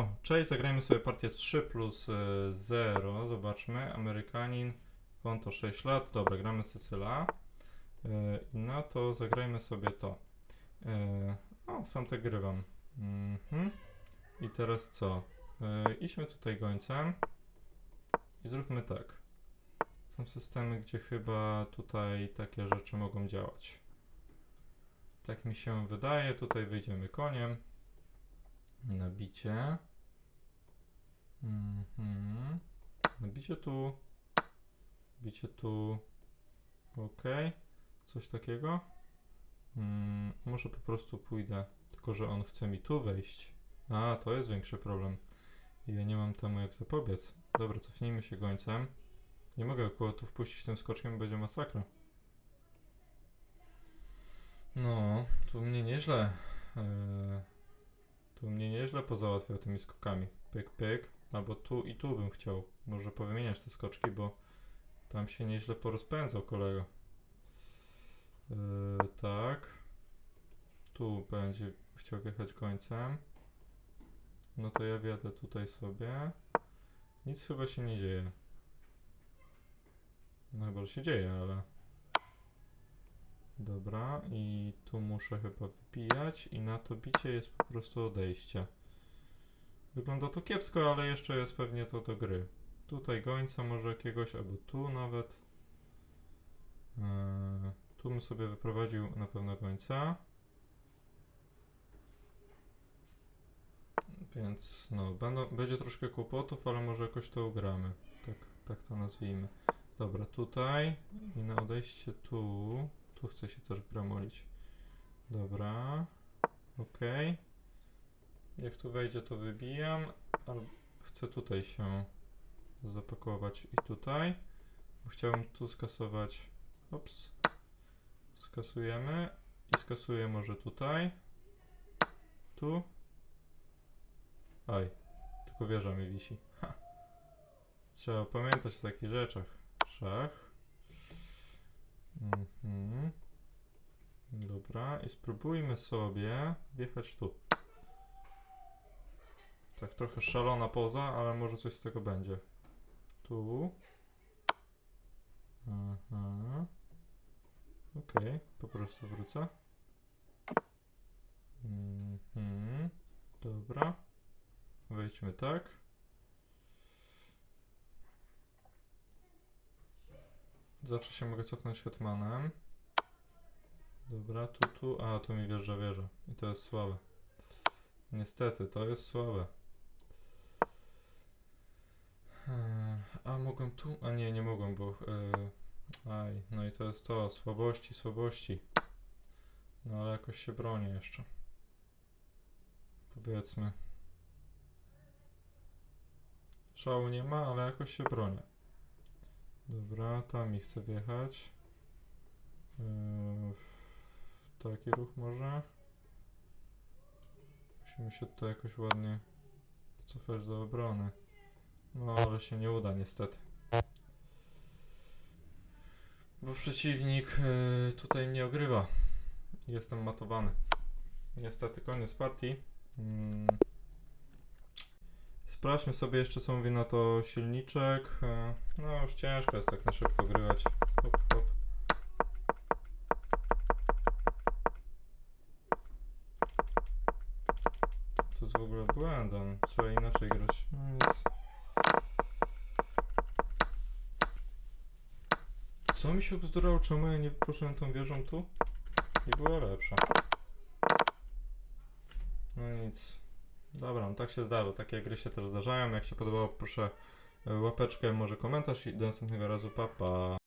O, cześć, zagrajmy sobie partię 3 plus y, 0. Zobaczmy. Amerykanin, konto 6 lat. Dobra, gramy Sycyla. Y, I na to zagrajmy sobie to. Y, O, sam tak grywam. Mhm. I teraz co? Idźmy tutaj gońcem. I zróbmy tak. Są systemy, gdzie chyba tutaj takie rzeczy mogą działać. Tak mi się wydaje. Tutaj wyjdziemy koniem. Nabicie. Mhm. Nabicie tu. Bicie tu. Ok. Coś takiego. Mm, może po prostu pójdę. Tylko, że on chce mi tu wejść. A, to jest większy problem. Ja nie mam temu jak zapobiec. Dobra, cofnijmy się gońcem. Nie mogę akurat tu wpuścić tym skoczkiem, będzie masakra. No, tu mnie nieźle. Yy, tu mnie nieźle pozałatwiał tymi skokami. Pyk, pyk. Albo tu i tu bym chciał. Może powymieniać te skoczki, bo tam się nieźle porozpędzał kolega. Yy, tak. Tu będzie chciał wjechać końcem. No to ja wjadę tutaj sobie. Nic chyba się nie dzieje. No chyba, się dzieje, ale... Dobra, i tu muszę chyba wbijać i na to bicie jest po prostu odejście. Wygląda to kiepsko, ale jeszcze jest pewnie to do gry. Tutaj gońca może jakiegoś, albo tu nawet. Eee, tu bym sobie wyprowadził na pewno gońca. Więc no, będą, będzie troszkę kłopotów, ale może jakoś to ugramy. Tak, tak to nazwijmy. Dobra, tutaj i na odejście tu. Tu chcę się też wgramolić. Dobra. Ok. Jak tu wejdzie, to wybijam. Ale chcę tutaj się zapakować i tutaj. Bo Chciałbym tu skasować. Ops. Skasujemy. I skasuję może tutaj. Tu. Aj. Tylko wieża mi wisi. Ha. Trzeba pamiętać o takich rzeczach. Szach. Mhm. Dobra, i spróbujmy sobie wjechać tu. Tak trochę szalona poza, ale może coś z tego będzie. Tu. Aha. Okej, po prostu wrócę. Mhm. Dobra. Wejdźmy tak. Zawsze się mogę cofnąć hetmanem. Dobra, tu, tu. A, tu mi wjeżdża wieża. I to jest słabe. Niestety, to jest słabe. Eee, A mogłem tu? A nie, nie mogłem, bo. Yy, aj, no i to jest to. Słabości, słabości. No ale jakoś się bronię jeszcze. Powiedzmy. Szału nie ma, ale jakoś się bronię. Dobra, tam mi chce wjechać. Yy, taki ruch może. Musimy się tutaj jakoś ładnie cofać do obrony. No, ale się nie uda niestety. Bo przeciwnik yy, tutaj mnie ogrywa. Jestem matowany. Niestety koniec partii. Mm. Sprawdźmy sobie jeszcze co mówi na to silniczek. E, No już ciężko jest tak na szybko grywać. Hop, hop. To jest w ogóle błędem. Trzeba inaczej grać. No nic. Co mi się obzdurało? Czemu ja nie wypocząłem tą wieżą tu? I była lepsza. No nic. Dobra, no tak się zdarza. Takie gry się też zdarzają. Jak się podobało, proszę łapeczkę, może komentarz i do następnego razu. Pa, pa.